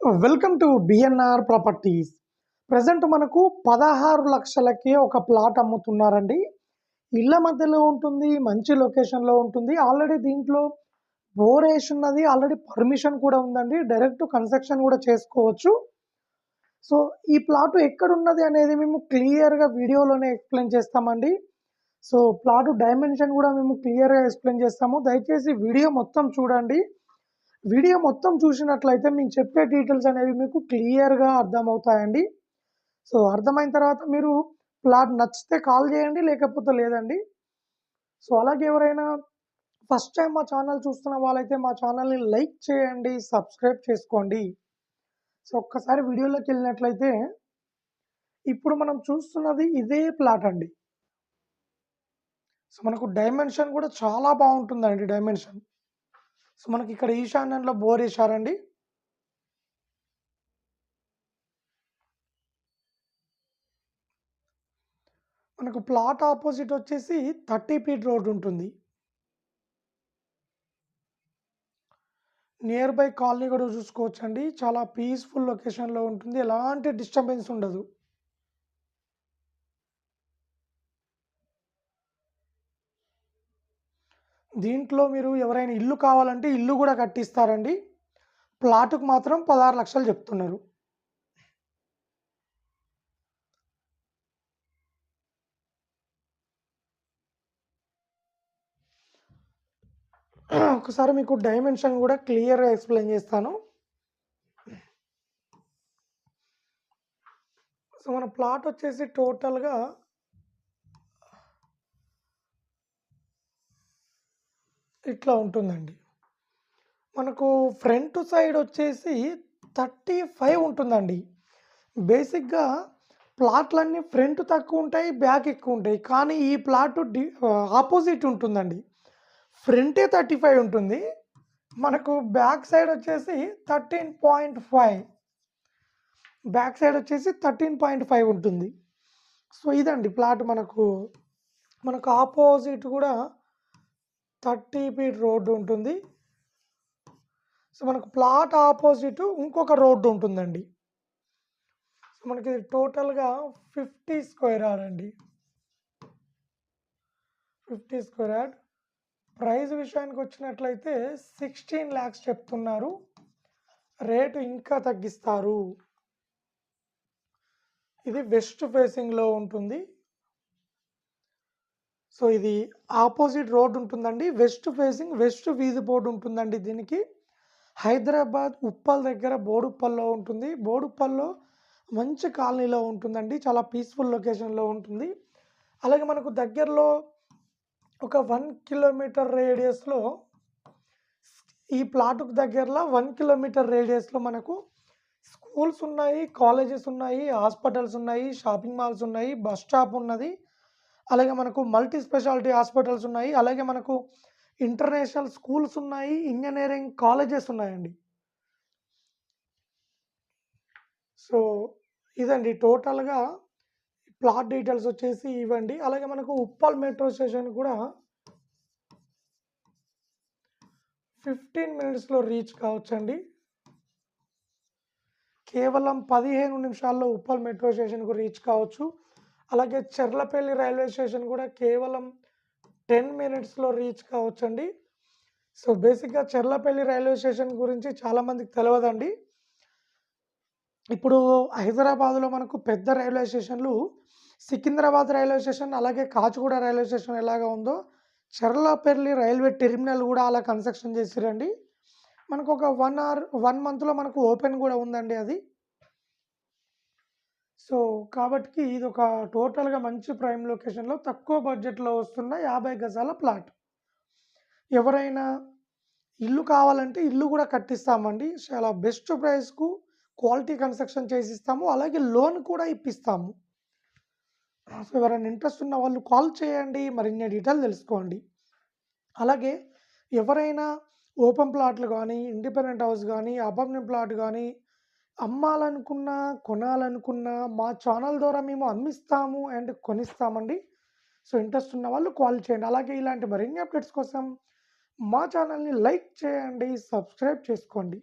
Welcome to BNR properties present మనకు పదహారు లక్షలకే ఒక ప్లాట్ అమ్ముతున్నారండి. ఇళ్ళ మధ్యలో ఉంటుంది మంచి లొకేషన్లో ఉంటుంది. ఆల్రెడీ దీంట్లో బోర్ ఉన్నది ఆల్రెడీ పర్మిషన్ కూడా ఉందండి. డైరెక్ట్ కన్స్ట్రక్షన్ కూడా చేసుకోవచ్చు. సో ఈ ప్లాట్ ఎక్కడున్నది అనేది మేము క్లియర్గా వీడియోలోనే ఎక్స్ప్లెయిన్ చేస్తామండి. సో ప్లాట్ డైమెన్షన్ కూడా మేము క్లియర్గా ఎక్స్ప్లెయిన్ చేస్తాము. దయచేసి వీడియో మొత్తం చూడండి. వీడియో మొత్తం చూసినట్లయితే మేము చెప్పే డీటెయిల్స్ అనేవి మీకు క్లియర్గా అర్థమవుతాయండి. సో అర్థమైన తర్వాత మీరు ప్లాట్ నచ్చితే కాల్ చేయండి లేకపోతే లేదండి. సో అలాగే ఎవరైనా ఫస్ట్ టైం మా ఛానల్ చూస్తున్న వాళ్ళైతే మా ఛానల్ని లైక్ చేయండి సబ్స్క్రైబ్ చేసుకోండి. సో ఒక్కసారి వీడియోలోకి వెళ్ళినట్లయితే ఇప్పుడు మనం చూస్తున్నది ఇదే ప్లాట్ అండి. సో మనకు డైమెన్షన్ కూడా చాలా బాగుంటుందండి డైమెన్షన్ సో మనకి ఇక్కడ ఈశాన్యంలో బోర్ వేశారండి. మనకు ప్లాట్ ఆపోజిట్ వచ్చేసి థర్టీ ఫీట్ రోడ్ ఉంటుంది. నియర్ బై కాలనీ కూడా చూసుకోవచ్చండి. చాలా పీస్ఫుల్ లొకేషన్లో ఉంటుంది. ఎలాంటి డిస్టర్బెన్స్ ఉండదు. దీంట్లో మీరు ఎవరైనా ఇల్లు కావాలంటే ఇల్లు కూడా కట్టిస్తారండి. ప్లాటుకు మాత్రం పదహారు లక్షలు చెప్తున్నారు. ఒకసారి మీకు డైమెన్షన్ కూడా క్లియర్గా ఎక్స్ప్లెయిన్ చేస్తాను. సో మన ప్లాట్ వచ్చేసి టోటల్గా ఇట్లా ఉంటుందండి. మనకు ఫ్రంట్ సైడ్ వచ్చేసి థర్టీ ఫైవ్ ఉంటుందండి. బేసిక్గా ప్లాట్లన్నీ ఫ్రంట్ తక్కువ ఉంటాయి బ్యాక్ ఎక్కువ ఉంటాయి. కానీ ఈ ప్లాట్ డి ఆపోజిట్ ఉంటుందండి. ఫ్రంటే థర్టీ ఫైవ్ ఉంటుంది. మనకు బ్యాక్ సైడ్ వచ్చేసి thirteen point five. Back side వచ్చేసి థర్టీన్ పాయింట్ ఫైవ్ ఉంటుంది. సో ఇదండి ప్లాట్ మనకు మనకు ఆపోజిట్ కూడా థర్టీ ఫీట్ రోడ్డు ఉంటుంది. సో మనకు ప్లాట్ ఆపోజిట్ ఇంకొక రోడ్డు ఉంటుందండి. సో మనకి టోటల్గా ఫిఫ్టీ స్క్వేర్ యార్డ్ అండి. Fifty square yard. ప్రైస్ విషయానికి వచ్చినట్లయితే సిక్స్టీన్ ల్యాక్స్ చెప్తున్నారు. రేటు ఇంకా తగ్గిస్తారు. ఇది వెస్ట్ ఫేసింగ్లో ఉంటుంది. సో ఇది ఆపోజిట్ రోడ్ ఉంటుందండి. వెస్ట్ ఫేసింగ్ వెస్ట్ వీధి బోర్డు ఉంటుందండి దీనికి. హైదరాబాద్ ఉప్పల్ దగ్గర బోడుప్పల్లో ఉంటుంది. బోడుప్పల్లో మంచి కాలనీలో ఉంటుందండి. చాలా పీస్ఫుల్ లొకేషన్లో ఉంటుంది. అలాగే మనకు దగ్గరలో ఒక వన్ కిలోమీటర్ రేడియస్లో ఈ ప్లాటుకు దగ్గరలో వన్ కిలోమీటర్ రేడియస్లో మనకు స్కూల్స్ ఉన్నాయి కాలేజెస్ ఉన్నాయి హాస్పిటల్స్ ఉన్నాయి షాపింగ్ మాల్స్ ఉన్నాయి బస్ స్టాప్ ఉన్నది. అలాగే మనకు మల్టీ స్పెషాలిటీ హాస్పిటల్స్ ఉన్నాయి. అలాగే మనకు ఇంటర్నేషనల్ స్కూల్స్ ఉన్నాయి. ఇంజనీరింగ్ కాలేజెస్ ఉన్నాయండి. సో ఇదండి. టోటల్గా ప్లాట్ డీటెయిల్స్ వచ్చేసి ఇవ్వండి అలాగే మనకు ఉప్పల్ మెట్రో స్టేషన్ కూడా ఫిఫ్టీన్ మినిట్స్లో రీచ్ కావచ్చండి. కేవలం పదిహేను నిమిషాల్లో ఉప్పల్ మెట్రో స్టేషన్కు రీచ్ కావచ్చు. అలాగే చెర్లపల్లి రైల్వే స్టేషన్ కూడా కేవలం టెన్ మినిట్స్లో రీచ్ కావచ్చండి. సో బేసిక్గా చెర్లపల్లి రైల్వే స్టేషన్ గురించి చాలామందికి తెలియదండి ఇప్పుడు హైదరాబాద్లో మనకు పెద్ద రైల్వే స్టేషన్లు సికింద్రాబాద్ రైల్వే స్టేషన్ అలాగే కాచిగూడ రైల్వే స్టేషన్ ఎలాగా ఉందో చెర్లపల్లి రైల్వే టెర్మినల్ కూడా అలా కన్స్ట్రక్షన్ చేసిరండి. మనకు ఒక వన్ అవర్ వన్ మంత్లో మనకు ఓపెన్ కూడా ఉందండి అది. కాబట్టి ఇది ఒక టోటల్గా మంచి ప్రైమ్ లొకేషన్లో తక్కువ బడ్జెట్లో వస్తున్న యాభై గజాల ప్లాట్. ఎవరైనా ఇల్లు కావాలంటే ఇల్లు కూడా కట్టిస్తామండి. చాలా బెస్ట్ ప్రైస్కు క్వాలిటీ కన్స్ట్రక్షన్ చేసి ఇస్తాము అలాగే లోన్ కూడా ఇప్పిస్తాము. సో ఎవరైనా ఇంట్రెస్ట్ ఉన్న వాళ్ళు కాల్ చేయండి మరిన్ని డీటెయిల్ తెలుసుకోండి. అలాగే ఎవరైనా ఓపెన్ ప్లాట్లు కానీ ఇండిపెండెంట్ హౌస్ కానీ అపార్ట్మెంట్ ప్లాట్ కానీ అమ్మాలనుకున్నా కొనాలనుకున్నా మా ఛానల్ ద్వారా మేము అమ్మిస్తాము అండ్ కొనిస్తామండి. సో ఇంట్రెస్ట్ ఉన్న వాళ్ళు కాల్ చేయండి. అలాగే ఇలాంటి మరిన్ని అప్డేట్స్ కోసం మా ఛానల్ని లైక్ చేయండి సబ్స్క్రైబ్ చేసుకోండి.